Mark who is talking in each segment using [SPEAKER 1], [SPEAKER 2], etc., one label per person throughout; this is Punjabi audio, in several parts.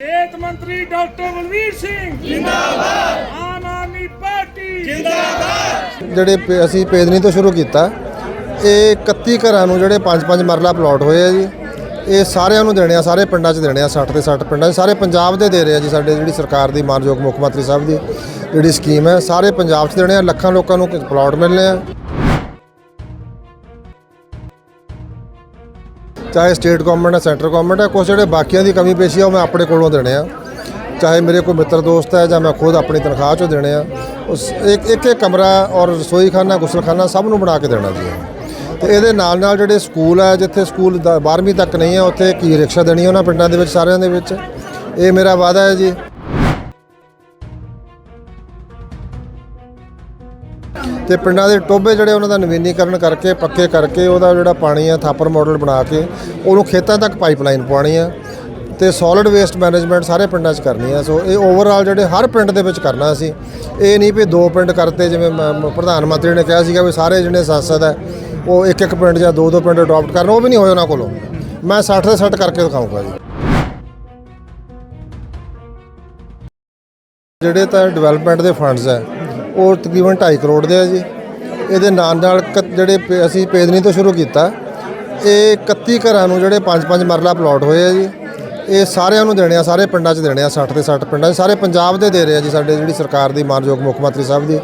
[SPEAKER 1] ਸਿਹਤ ਮੰਤਰੀ ਡਾਕਟਰ ਬਲਵੀਰ ਸਿੰਘ। ਜਿੰਦਾਬਾਦ। ਆਮ ਆਦਮੀ ਪਾਰਟੀ।
[SPEAKER 2] ਜਿਹੜੇ ਪ- ਅਸੀਂ ਪੇਦਨੀ ਤੋਂ ਸ਼ੁਰੂ ਕੀਤਾ ਇਹ 31 ਘਰਾਂ ਨੂੰ ਜਿਹੜੇ 5-5 ਮਰਲਾ ਪਲਾਟ ਹੋਏ ਆ ਜੀ ਇਹ ਸਾਰਿਆਂ ਨੂੰ ਦੇਣੇ ਆ ਸਾਰੇ ਪਿੰਡਾਂ 'ਚ ਦੇਣੇ ਆ 60 ਤੇ 60 ਪਿੰਡਾਂ 'ਚ ਸਾਰੇ ਪੰਜਾਬ ਦੇ ਦੇ ਰਹੇ ਆ ਜੀ ਸਾਡੇ ਜਿਹੜੀ ਸਰਕਾਰ ਦੀ ਮਾਨਯੋਗ ਮੁੱਖ ਮੰਤਰੀ ਸਾਹਿਬ ਦੀ ਜਿਹੜੀ ਸਕੀਮ ਹੈ ਸਾਰੇ ਪੰਜਾਬ 'ਚ ਦੇਣੇ ਆ ਲੱਖਾਂ ਲੋਕਾਂ ਨੂੰ ਪਲਾਟ ਮਿਲਣੇ ਆ। ਚਾਹੇ ਸਟੇਟ ਗਵਰਨਮੈਂਟ ਹੈ ਸੈਂਟਰ ਗਵਰਨਮੈਂਟ ਹੈ, ਕੁਛ ਜਿਹੜੇ ਬਾਕੀਆਂ ਦੀ ਕਮੀ ਪੇਸ਼ੀ ਆ, ਉਹ ਮੈਂ ਆਪਣੇ ਕੋਲੋਂ ਦੇਣੇ ਆ। ਚਾਹੇ ਮੇਰੇ ਕੋਈ ਮਿੱਤਰ ਦੋਸਤ ਹੈ ਜਾਂ ਮੈਂ ਖੁਦ ਆਪਣੀ ਤਨਖਾਹ ਚੋਂ ਦੇਣੇ ਆ, ਉਸ ਇੱਕ ਇੱਕ ਇੱਕ ਕਮਰਾ ਔਰ ਰਸੋਈ ਖਾਨਾ ਗੁਸਲਖਾਨਾ ਸਭ ਨੂੰ ਬਣਾ ਕੇ ਦੇਣਾ ਜੀ। ਤੇ ਇਹਦੇ ਨਾਲ ਨਾਲ ਜਿਹੜੇ ਸਕੂਲ ਹੈ, ਜਿੱਥੇ ਸਕੂਲ 12ਵੀਂ ਤੱਕ ਨਹੀਂ ਹੈ, ਉੱਥੇ ਕੀ ਰਿਕਸ਼ਾ ਦੇਣੀ ਉਹਨਾਂ ਪਿੰਡਾਂ ਦੇ ਵਿੱਚ, ਸਾਰਿਆਂ ਦੇ ਵਿੱਚ। ਇਹ ਮੇਰਾ ਵਾਅਦਾ ਹੈ ਜੀ। ਤੇ ਪਿੰਡਾਂ ਦੇ ਟੋਬੇ ਜਿਹੜੇ ਉਹਨਾਂ ਦਾ ਨਵੀਨੀਕਰਨ ਕਰਕੇ, ਪੱਕੇ ਕਰਕੇ ਉਹਦਾ ਜਿਹੜਾ ਪਾਣੀ ਆ, ਥਾਪਰ ਮਾਡਲ ਬਣਾ ਕੇ ਉਹਨੂੰ ਖੇਤਾਂ ਤੱਕ ਪਾਈਪਲਾਈਨ ਪਾਉਣੀ ਆ ਤੇ ਸੋਲਿਡ ਵੇਸਟ ਮੈਨੇਜਮੈਂਟ ਸਾਰੇ ਪਿੰਡਾਂ 'ਚ ਕਰਨੀ ਆ। ਸੋ ਇਹ ਓਵਰਆਲ ਜਿਹੜੇ ਹਰ ਪਿੰਡ ਦੇ ਵਿੱਚ ਕਰਨਾ ਅਸੀਂ ਇਹ ਨਹੀਂ ਵੀ ਦੋ ਪਿੰਡ ਕਰਤੇ, ਜਿਵੇਂ ਮ- ਪ੍ਰਧਾਨ ਮੰਤਰੀ ਨੇ ਕਿਹਾ ਸੀਗਾ ਵੀ ਸਾਰੇ ਜਿਹੜੇ ਸੰਸਦ ਹੈ ਉਹ ਇੱਕ ਇੱਕ ਪਿੰਡ ਜਾਂ ਦੋ ਦੋ ਪਿੰਡ ਅਡਾਪਟ ਕਰਨ, ਉਹ ਵੀ ਨਹੀਂ ਹੋਏ ਉਹਨਾਂ ਕੋਲੋਂ। ਮੈਂ 60 ਦੇ 60 ਕਰਕੇ ਦਿਖਾਊਂਗਾ ਜੀ। ਜਿਹੜੇ ਤਾਂ ਡਿਵੈਲਪਮੈਂਟ ਦੇ ਫੰਡਸ ਹੈ ਉਹ ਤਕਰੀਬਨ 2.5 ਕਰੋੜ ਦੇ ਆ ਜੀ। ਇਹਦੇ ਨਾਲ ਨਾਲ ਕ- ਜਿਹੜੇ ਪੇ- ਅਸੀਂ ਪੇਦਨੀ ਤੋਂ ਸ਼ੁਰੂ ਕੀਤਾ ਇਹ 31 ਘਰਾਂ ਨੂੰ ਜਿਹੜੇ 5-5 ਮਰਲਾ ਪਲਾਟ ਹੋਏ ਆ ਜੀ। ਇਹ ਸਾਰਿਆਂ ਨੂੰ ਦੇਣੇ ਆ ਸਾਰੇ ਪਿੰਡਾਂ 'ਚ ਦੇਣੇ ਆ 60 ਤੇ 60 ਪਿੰਡਾਂ 'ਚ। ਸਾਰੇ ਪੰਜਾਬ ਦੇ ਦੇ ਰਹੇ ਆ ਜੀ ਸਾਡੇ ਜਿਹੜੀ ਸਰਕਾਰ ਦੀ ਮਾਨਯੋਗ ਮੁੱਖ ਮੰਤਰੀ ਸਾਹਿਬ ਦੀ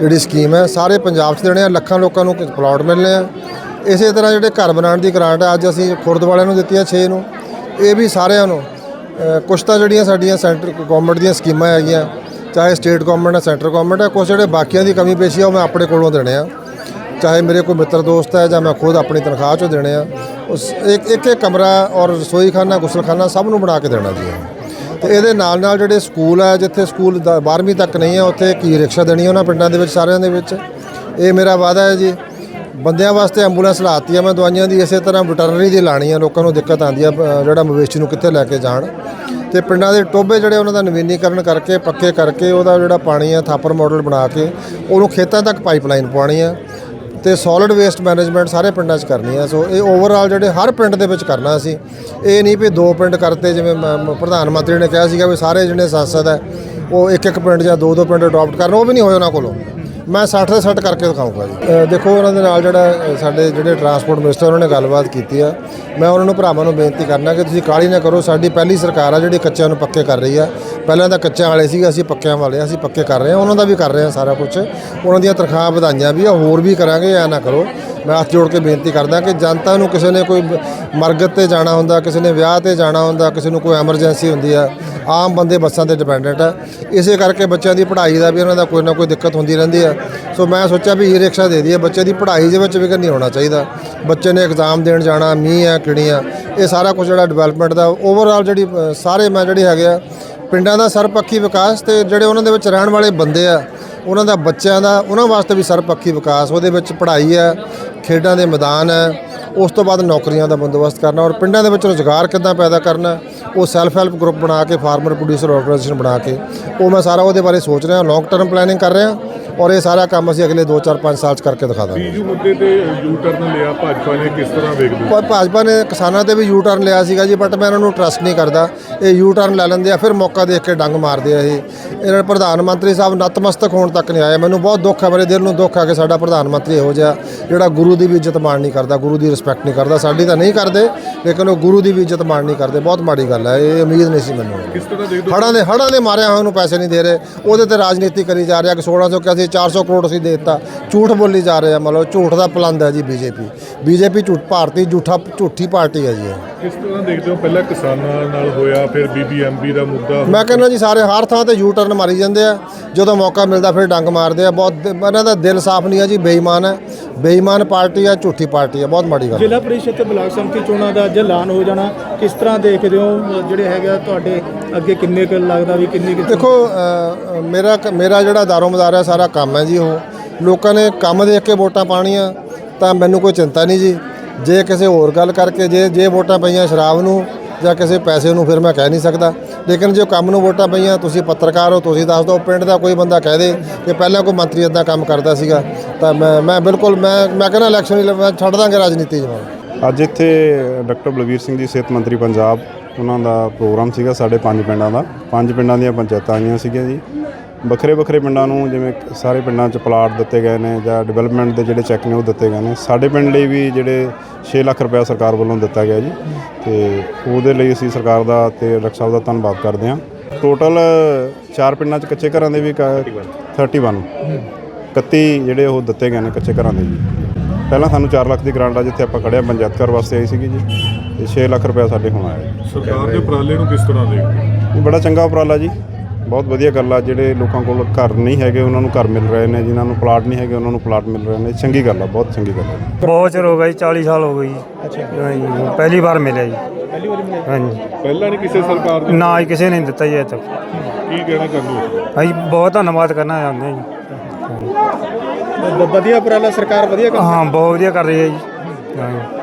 [SPEAKER 2] ਜਿਹੜੀ ਸਕੀਮ ਹੈ ਸਾਰੇ ਪੰਜਾਬ 'ਚ ਦੇਣੇ ਆ ਲੱਖਾਂ ਲੋਕਾਂ ਨੂੰ ਪਲਾਟ ਮਿਲਣੇ ਆ। ਇਸੇ ਤਰ੍ਹਾਂ ਜਿਹੜੇ ਘਰ ਬਣਾਉਣ ਦੀ ਗ੍ਰਾਂਟ ਹੈ ਅੱਜ ਅਸੀਂ ਖੁਰਦ ਵਾਲਿਆਂ ਨੂੰ ਦਿੱਤੀ ਹੈ 6 ਨੂੰ। ਇਹ ਵੀ ਸਾਰਿਆਂ ਨੂੰ ਅ, ਕੁਛ ਤਾਂ ਜਿਹੜੀਆਂ ਸਾਡੀਆਂ ਸੈਂਟਰ ਗਵਰਨਮੈਂਟ ਦੀਆਂ ਸਕੀਮਾਂ ਹੈਗੀਆਂ ਚਾਹੇ ਸਟੇਟ ਗਵਰਨਮੈਂਟ ਹੈ ਸੈਂਟਰ ਗਵਰਨਮੈਂਟ ਹੈ, ਕੁਛ ਜਿਹੜੇ ਬਾਕੀਆਂ ਦੀ ਕਮੀ ਪੇਸ਼ੀ ਆ, ਉਹ ਮੈਂ ਆਪਣੇ ਕੋਲੋਂ ਦੇਣੇ ਆ। ਚਾਹੇ ਮੇਰੇ ਕੋਈ ਮਿੱਤਰ ਦੋਸਤ ਹੈ ਜਾਂ ਮੈਂ ਖੁਦ ਆਪਣੀ ਤਨਖਾਹ ਚੋਂ ਦੇਣੇ ਆ, ਉਸ ਇੱਕ ਇੱਕ ਕਮਰਾ ਔਰ ਰਸੋਈ ਖਾਨਾ ਗੁਸਲਖਾਨਾ ਸਭ ਨੂੰ ਬਣਾ ਕੇ ਦੇਣਾ ਜੀ। ਤੇ ਇਹਦੇ ਨਾਲ ਨਾਲ ਜਿਹੜੇ ਸਕੂਲ ਹੈ, ਜਿੱਥੇ ਸਕੂਲ 12ਵੀਂ ਤੱਕ ਨਹੀਂ ਹੈ, ਉੱਥੇ ਕੀ ਰਿਕਸ਼ਾ ਦੇਣੀ ਉਹਨਾਂ ਪਿੰਡਾਂ ਦੇ ਵਿੱਚ, ਸਾਰਿਆਂ ਦੇ ਵਿੱਚ। ਇਹ ਮੇਰਾ ਵਾਅਦਾ ਹੈ ਜੀ। ਬੰਦਿਆਂ ਵਾਸਤੇ ਐਂਬੂਲੈਂਸ ਲਾਤੀ ਆ ਮੈਂ ਦਵਾਈਆਂ ਦੀ, ਇਸੇ ਤਰ੍ਹਾਂ ਵਟਰਨਰੀ ਦੀ ਲਾਣੀ ਆ ਲੋਕਾਂ ਨੂੰ ਦਿੱਕਤ ਆਉਂਦੀ ਆ ਜਿਹੜਾ ਮਵੇਸ਼ੀ ਨੂੰ ਕਿੱਥੇ ਲੈ ਕੇ ਜਾਣ। ਤੇ ਪਿੰਡਾਂ ਦੇ ਟੋਬੇ ਜਿਹੜੇ ਉਹਨਾਂ ਦਾ ਨਵੀਨੀਕਰਨ ਕਰਕੇ, ਪੱਕੇ ਕਰਕੇ ਉਹਦਾ ਜਿਹੜਾ ਪਾਣੀ ਆ, ਥਾਪਰ ਮਾਡਲ ਬਣਾ ਕੇ ਉਹਨੂੰ ਖੇਤਾਂ ਤੱਕ ਪਾਈਪਲਾਈਨ ਪਵਾਉਣੀ ਆ ਤੇ ਸੋਲਿਡ ਵੇਸਟ ਮੈਨੇਜਮੈਂਟ ਸਾਰੇ ਪਿੰਡਾਂ 'ਚ ਕਰਨੀ ਆ। ਸੋ ਇਹ ਓਵਰਆਲ ਜਿਹੜੇ ਹਰ ਪਿੰਡ ਦੇ ਵਿੱਚ ਕਰਨਾ ਅਸੀਂ ਇਹ ਨਹੀਂ ਵੀ ਦੋ ਪਿੰਡ ਕਰਤੇ ਜਿਵੇਂ ਮ- ਪ੍ਰਧਾਨ ਮੰਤਰੀ ਨੇ ਕਿਹਾ ਸੀਗਾ ਵੀ ਸਾਰੇ ਜਿਹੜੇ ਸੰਸਦ ਹੈ ਉਹ ਇੱਕ ਇੱਕ ਪਿੰਡ ਜਾਂ ਦੋ ਦੋ ਪਿੰਡ ਅਡਾਪਟ ਕਰਨ, ਉਹ ਵੀ ਨਹੀਂ ਹੋਏ ਉਹਨਾਂ ਕੋਲੋਂ। ਮੈਂ 60 ਦੇ 60 ਕਰਕੇ ਦਿਖਾਊਂਗਾ ਜੀ। ਦੇਖੋ ਉਹਨਾਂ ਦੇ ਨਾਲ ਜਿਹੜਾ ਸਾਡੇ ਜਿਹੜੇ ਟਰਾਂਸਪੋਰਟ ਮਿਨਿਸਟਰ ਉਹਨਾਂ ਨੇ ਗੱਲਬਾਤ ਕੀਤੀ ਆ। ਮੈਂ ਉਹਨਾਂ ਨੂੰ ਭਰਾਵਾਂ ਨੂੰ ਬੇਨਤੀ ਕਰਨਾ ਕਿ ਤੁਸੀਂ ਕਾਹਲੀ ਨਾ ਕਰੋ। ਸਾਡੀ ਪਹਿਲੀ ਸਰਕਾਰ ਆ ਜਿਹੜੀ ਕੱਚਿਆਂ ਨੂੰ ਪੱਕੇ ਕਰ ਰਹੀ ਆ। ਪਹਿਲਾਂ ਤਾਂ ਕੱਚਿਆਂ ਵਾਲੇ ਸੀਗੇ ਅਸੀਂ ਪੱਕਿਆਂ ਵਾਲੇ ਆ, ਅਸੀਂ ਪੱਕੇ ਕਰ ਰਹੇ ਹਾਂ ਉਹਨਾਂ ਦਾ ਵੀ ਕਰ ਰਹੇ ਹਾਂ ਸਾਰਾ ਕੁਝ ਉਹਨਾਂ ਦੀਆਂ ਤਨਖਾਹ ਵਧਾਈਆਂ ਵੀ ਆ ਹੋਰ ਵੀ ਕਰਾਂਗੇ ਐ ਨਾ ਕਰੋ। ਮੈਂ ਹੱਥ ਜੋੜ ਕੇ ਬੇਨਤੀ ਕਰਦਾ ਕਿ ਜਨਤਾ ਨੂੰ ਕਿਸੇ ਨੇ ਕੋਈ ਬ- ਮਰਗਤ ਤੇ ਜਾਣਾ ਹੁੰਦਾ ਕਿਸੇ ਨੇ ਵਿਆਹ ਤੇ ਜਾਣਾ ਹੁੰਦਾ ਕਿਸੇ ਨੂੰ ਕੋਈ ਐਮਰਜੈਂਸੀ ਹੁੰਦੀ ਆ ਆਮ ਬੰਦੇ ਬੱਸਾਂ ਤੇ ਡਿਪੈਂਡੈਂਟ ਆ। ਇਸੇ ਕਰਕੇ ਬੱਚਿਆਂ ਦੀ ਪੜ੍ਹਾਈ ਦਾ ਵੀ ਉਹਨਾਂ ਦਾ ਕੋਈ ਨਾ ਕੋਈ ਦਿੱਕਤ ਹੁੰਦੀ ਰਹਿੰਦੀ ਆ। ਸੋ ਮੈਂ ਸੋਚਿਆ ਵੀ ਈ ਰਿਕਸ਼ਾ ਦੇ ਦਈਏ ਬੱਚੇ ਦੀ ਪੜ੍ਹਾਈ ਦੇ ਵਿੱਚ ਵਿਘਨ ਨਹੀਂ ਹੋਣਾ ਚਾਹੀਦਾ। ਬੱਚੇ ਨੇ ਐਗਜ਼ਾਮ ਦੇਣ ਜਾਣਾ, ਮੀਂਹ ਆ ਕਿਹੜੀ ਆ ਇਹ ਸਾਰਾ ਕੁਝ ਜਿਹੜਾ ਡਿਵੈਲਪਮੈਂਟ ਦਾ ਓਵਰਆਲ ਜਿਹੜੀ ਸਾਰੇ ਮੈਂ ਜਿਹੜੇ ਹੈਗੇ ਆ, ਪਿੰਡਾਂ ਦਾ ਸਰਪੱਖੀ ਵਿਕਾਸ ਤੇ ਜਿਹੜੇ ਉਹਨਾਂ ਦੇ ਵਿੱਚ ਰਹਿਣ ਵਾਲੇ ਬੰਦੇ ਆ, ਉਹਨਾਂ ਦਾ ਬੱਚਿਆਂ ਦਾ, ਉਹਨਾਂ ਵਾਸਤੇ ਵੀ ਸਰਪੱਖੀ ਵਿਕਾਸ, ਉਹਦੇ ਵਿੱਚ ਪੜ੍ਹਾਈ ਹੈ ਖੇਡਾਂ ਦੇ ਮੈਦਾਨ ਹੈ ਉਸ ਤੋਂ ਬਾਅਦ ਨੌਕਰੀਆਂ ਦਾ ਬੰਦੋਬਸਤ ਕਰਨਾ ਔਰ ਪਿੰਡਾਂ ਦੇ ਵਿੱਚ ਰੋਜ਼ਗਾਰ ਕਿੱਦਾਂ ਪੈਦਾ ਕਰਨਾ, ਉਹ ਸੈਲਫ ਹੈਲਪ ਗਰੁੱਪ ਬਣਾ ਕੇ ਫਾਰਮਰ ਪ੍ਰੋਡਿਊਸਰ ਆਰਗੇਨਾਈਜੇਸ਼ਨ ਬਣਾ ਕੇ, ਉਹ ਮੈਂ ਸਾਰਾ ਉਹਦੇ ਬਾਰੇ ਸੋਚ ਰਿਹਾ ਲੌਂਗ ਟਰਮ ਪਲੈਨਿੰਗ ਕਰ ਰਿਹਾ। ਔਰ ਇਹ ਸਾਰਾ ਕੰਮ ਅਸੀਂ ਅਗਲੇ 2 4 5 ਸਾਲ ਚ ਕਰਕੇ ਦਿਖਾ ਦਾਂਗੇ।
[SPEAKER 3] ਬੀਜੂ ਮੁੱਦੇ ਤੇ ਯੂ ਟਰਨ ਲਿਆ ਭਾਜਪਾ ਨੇ ਕਿਸ ਤਰ੍ਹਾਂ ਵੇਖਦੇ?
[SPEAKER 2] ਪਰ ਭਾਜਪਾ ਨੇ ਕਿਸਾਨਾਂ ਤੇ ਵੀ ਯੂ ਟਰਨ ਲਿਆ ਸੀਗਾ ਜੀ ਬਟ ਮੈਂ ਇਹਨਾਂ ਨੂੰ ਟਰਸਟ ਨਹੀਂ ਕਰਦਾ। ਇਹ ਯੂ ਟਰਨ ਲੈ ਲੈਂਦੇ ਆ ਫਿਰ ਮੌਕਾ ਦੇਖ ਕੇ ਡੰਗ ਮਾਰਦੇ ਆ ਇਹ। ਇਹਨਾਂ ਦੇ ਪ੍ਰਧਾਨ ਮੰਤਰੀ ਸਾਹਿਬ ਨਤਮਸਤਕ ਹੋਣ ਤੱਕ ਨਹੀਂ ਆਏ ਮੈਨੂੰ ਬਹੁਤ ਦੁੱਖ ਹੈ ਮੇਰੇ ਦਿਲ ਨੂੰ ਦੁੱਖ ਹੈ ਕਿ ਸਾਡਾ ਪ੍ਰਧਾਨ ਮੰਤਰੀ ਇਹੋ ਜਿਹਾ ਜਿਹੜਾ ਗੁਰੂ ਦੀ ਵੀ ਇੱਜ਼ਤ ਮਾਣ ਨਹੀਂ ਕਰਦਾ ਗੁਰੂ ਦੀ ਰਿਸਪੈਕਟ ਨਹੀਂ ਕਰਦਾ। ਸਾਡੀ ਤਾਂ ਨਹੀਂ ਕਰਦੇ ਲੇਕਿਨ ਉਹ ਗੁਰੂ ਦੀ ਵੀ ਇੱਜ਼ਤ ਮਾਣ ਨਹੀਂ ਕਰਦੇ। ਬਹੁਤ ਮਾੜੀ ਗੱਲ ਹੈ ਇਹ ਉਮੀਦ ਨਹੀਂ ਸੀ ਮੈਨੂੰ।
[SPEAKER 3] ਕਿਸ ਤਰ੍ਹਾਂ ਹੋ?
[SPEAKER 2] ਹੜਾਂ ਦੇ ਹੜਾਂ ਦੇ ਮਾਰਿਆ ਹੋਇਆ ਨੂੰ ਪੈਸੇ ਨਹੀਂ ਦੇ ਰਹੇ। ਉਹਦੇ ਤੇ ਰਾਜਨੀਤੀ ਕਰੀ ਜਾ ਰਿਹਾ ਕਿ 1600 ਕਿ ਅਸੀਂ 400 ਕਰੋੜ ਅਸੀਂ ਦੇ ਦਿੱਤਾ। ਝੂਠ ਬੋਲੀ ਜਾ ਰਹੇ ਆ ਮਤਲਬ ਝੂਠ ਦਾ ਪਲੰਦ ਹੈ ਜੀ ਬੀਜੇਪੀ। ਬੀਜੇਪੀ ਝੂਠ ਭਾਰਤੀ ਝੂਠਾ ਝੂਠੀ ਪਾਰਟੀ ਹੈ ਜੀ ਇਹ।
[SPEAKER 3] ਕਿਸ ਤਰ੍ਹਾਂ ਦੇਖਦੇ ਹੋ? ਪਹਿਲਾਂ ਕਿਸਾਨਾਂ ਨਾਲ ਹੋਇਆ ਫਿਰ ਬੀਬੀਐਮਬੀ ਦਾ ਮੁੱਦਾ
[SPEAKER 2] ਮੈਂ ਕਹਿੰਦਾ ਜੀ ਸਾਰੇ ਹਰ ਥਾਂ ਤੇ ਯੂ ਟਰਨ ਮਾਰੀ ਜਾਂਦੇ ਆ। ਜਦੋਂ ਮੌਕਾ ਮਿਲਦਾ ਫਿਰ ਡੰਗ ਮਾਰਦੇ ਆ ਬਹੁਤ ਇਹਨਾਂ ਦਾ ਦਿਲ ਸਾਫ਼ ਨਹੀਂ ਹੈ ਜੀ ਬੇਈਮਾਨ ਹੈ। ਬੇਈਮਾਨ ਪਾਰਟੀ ਹੈ ਝੂਠੀ ਪਾਰਟੀ ਹੈ ਬਹੁਤ ਮਾੜੀ ਗੱਲ
[SPEAKER 4] ਜ਼ਿਲ੍ਹਾ ਪ੍ਰੀਸ਼ਦ ਤੇ ਬਲਾਕ ਸੰਮਤੀ ਚੋਣਾਂ ਦਾ ਅੱਜ ਐਲਾਨ ਹੋ ਜਾਣਾ ਕਿਸ ਤਰ੍ਹਾਂ ਦੇਖਦੇ ਹੋ? ਜਿਹੜੇ ਹੈਗਾ ਤੁਹਾਡੇ ਅੱਗੇ ਕਿੰਨੇ ਕੁ ਲੱਗਦਾ ਵੀ ਕਿੰਨੀ ਕੁ
[SPEAKER 2] ਦੇਖੋ ਅ, ਮੇਰਾ ਮੇਰਾ ਜਿਹੜਾ ਦਾਰੋਮਦਾਰ ਹੈ ਸਾਰਾ ਕੰਮ ਹੈ ਜੀ ਉਹ। ਲੋਕਾਂ ਨੇ ਕੰਮ ਦੇਖ ਕੇ ਵੋਟਾਂ ਪਾਣੀਆਂ ਤਾਂ ਮੈਨੂੰ ਕੋਈ ਚਿੰਤਾ ਨਹੀਂ ਜੀ। ਜੇ ਕਿਸੇ ਹੋਰ ਗੱਲ ਕਰਕੇ ਜੇ ਜੇ ਵੋਟਾਂ ਪਈਆਂ ਸ਼ਰਾਬ ਨੂੰ ਜਾਂ ਕਿਸੇ ਪੈਸੇ ਨੂੰ ਫਿਰ ਮੈਂ ਕਹਿ ਨਹੀਂ ਸਕਦਾ। ਲੇਕਿਨ ਜੇ ਕੰਮ ਨੂੰ ਵੋਟਾਂ ਪਈਆਂ, ਤੁਸੀਂ ਪੱਤਰਕਾਰ ਹੋ, ਤੁਸੀਂ ਦੱਸ ਦਿਓ, ਪਿੰਡ ਦਾ ਕੋਈ ਬੰਦਾ ਕਹਿ ਦੇ ਕਿ ਪਹਿਲਾਂ ਕੋਈ ਮੰਤਰੀ ਇਦਾਂ ਕੰਮ ਕਰਦਾ ਸੀਗਾ, ਤਾਂ ਮੈਂ ਮੈਂ ਬਿਲਕੁਲ, ਮੈਂ ਮੈਂ ਕਹਿੰਦਾ ਇਲੈਕਸ਼ਨ ਮੈਂ ਛੱਡ ਦਾਂਗੇ ਰਾਜਨੀਤੀ ਜਮਾਂ
[SPEAKER 5] ਅੱਜ ਇੱਥੇ ਡਾਕਟਰ ਬਲਵੀਰ ਸਿੰਘ ਜੀ, ਸਿਹਤ ਮੰਤਰੀ ਪੰਜਾਬ, ਉਹਨਾਂ ਦਾ ਪ੍ਰੋਗਰਾਮ ਸੀਗਾ ਸਾਡੇ ਪੰਜ ਪਿੰਡਾਂ ਦਾ। ਪੰਜ ਪਿੰਡਾਂ ਦੀਆਂ ਪੰਚਾਇਤਾਂ ਆਈਆਂ ਸੀਗੀਆਂ ਜੀ। ਵੱਖਰੇ ਵੱਖਰੇ ਪਿੰਡਾਂ ਨੂੰ ਜਿਵੇਂ ਸਾਰੇ ਪਿੰਡਾਂ 'ਚ ਪਲਾਟ ਦਿੱਤੇ ਗਏ ਨੇ ਜਾਂ ਡਿਵੈਲਪਮੈਂਟ ਦੇ ਜਿਹੜੇ ਚੈੱਕ ਨੇ ਉਹ ਦਿੱਤੇ ਗਏ ਨੇ। ਸਾਡੇ ਪਿੰਡ ਲਈ ਵੀ ਜਿਹੜੇ 6 ਲੱਖ ਰੁਪਏ ਸਰਕਾਰ ਵੱਲੋਂ ਦਿੱਤਾ ਗਿਆ ਜੀ ਤੇ ਉਹਦੇ ਲਈ ਅਸੀਂ ਸਰਕਾਰ ਦਾ ਤੇ ਡਾਕਟਰ ਸਾਹਿਬ ਦਾ ਧੰਨਵਾਦ ਕਰਦੇ ਹਾਂ। ਟੋਟਲ ਚਾਰ ਪਿੰਡਾਂ 'ਚ ਕੱਚੇ ਘਰਾਂ ਦੇ ਵੀ ਕ- 31 31 ਜਿਹੜੇ ਉਹ ਦਿੱਤੇ ਗਏ ਨੇ ਕੱਚੇ ਘਰਾਂ ਦੇ ਜੀ। ਪਹਿਲਾਂ ਸਾਨੂੰ 4 ਲੱਖ ਦੀ ਗ੍ਰਾਂਟ ਆ ਜਿੱਥੇ ਆਪਾਂ ਖੜਿਆ ਪੰਚਾਇਤ ਘਰ ਵਾਸਤੇ ਆਈ ਸੀਗੀ ਜੀ ਤੇ 6 ਲੱਖ ਰੁਪਏ ਸਾਡੇ ਹੁਣ ਆਇਆ।
[SPEAKER 3] ਸਰਕਾਰ ਦੇ ਉਪਰਾਲੇ ਨੂੰ ਕਿਸ ਤਰ੍ਹਾਂ ਦੇਖਦੇ
[SPEAKER 5] ਬੜਾ ਚੰਗਾ ਉਪਰਾਲਾ ਜੀ। ਬਹੁਤ ਵਧੀਆ ਗੱਲ ਆ ਜਿਹੜੇ ਲੋਕਾਂ ਕੋਲ ਘਰ ਨਹੀਂ ਹੈਗੇ ਉਹਨਾਂ ਨੂੰ ਘਰ ਮਿਲ ਰਹੇ ਨੇ ਜਿਨ੍ਹਾਂ ਨੂੰ ਪਲਾਟ ਨਹੀਂ ਹੈਗੇ ਉਹਨਾਂ ਨੂੰ ਪਲਾਟ ਮਿਲ ਰਹੇ ਨੇ। ਚੰਗੀ ਗੱਲ ਆ ਬਹੁਤ ਚੰਗੀ ਗੱਲ ਆ
[SPEAKER 6] ਬਹੁਤ ਚਿਰ ਹੋ ਗਿਆ ਜੀ 40 ਸਾਲ ਹੋ ਗਏ ਜੀ।
[SPEAKER 4] ਅੱਛਾ।
[SPEAKER 6] ਹਾਂਜੀ ਪਹਿਲੀ ਵਾਰ ਮਿਲਿਆ ਜੀ।
[SPEAKER 4] ਪਹਿਲੀ ਵਾਰੀ ਮਿਲੇ
[SPEAKER 6] ਹਾਂਜੀ।
[SPEAKER 3] ਪਹਿਲਾਂ ਨਹੀਂ ਕਿਸੇ ਸਰਕਾਰ ਨੇ?
[SPEAKER 6] ਨਾ ਹੀ ਕਿਸੇ ਨੇ ਦਿੱਤਾ ਜੀ ਅਜੇ ਤੱਕ
[SPEAKER 3] ਕੀ ਕਹਿਣਾ ਚਾਹੁੰਦੇ ਹੋ?
[SPEAKER 6] ਅਸੀਂ ਬਹੁਤ ਧੰਨਵਾਦ ਕਰਨਾ ਚਾਹੁੰਦੇ ਹਾਂ ਜੀ।
[SPEAKER 4] ਵ- ਵਧੀਆ ਉਪਰਾਲਾ ਸਰਕਾਰ ਵਧੀਆ ਕੰਮ
[SPEAKER 6] ਹਾਂ ਬਹੁਤ ਵਧੀਆ ਕਰ ਰਹੀ ਹੈ ਜੀ। ਹਾਂਜੀ।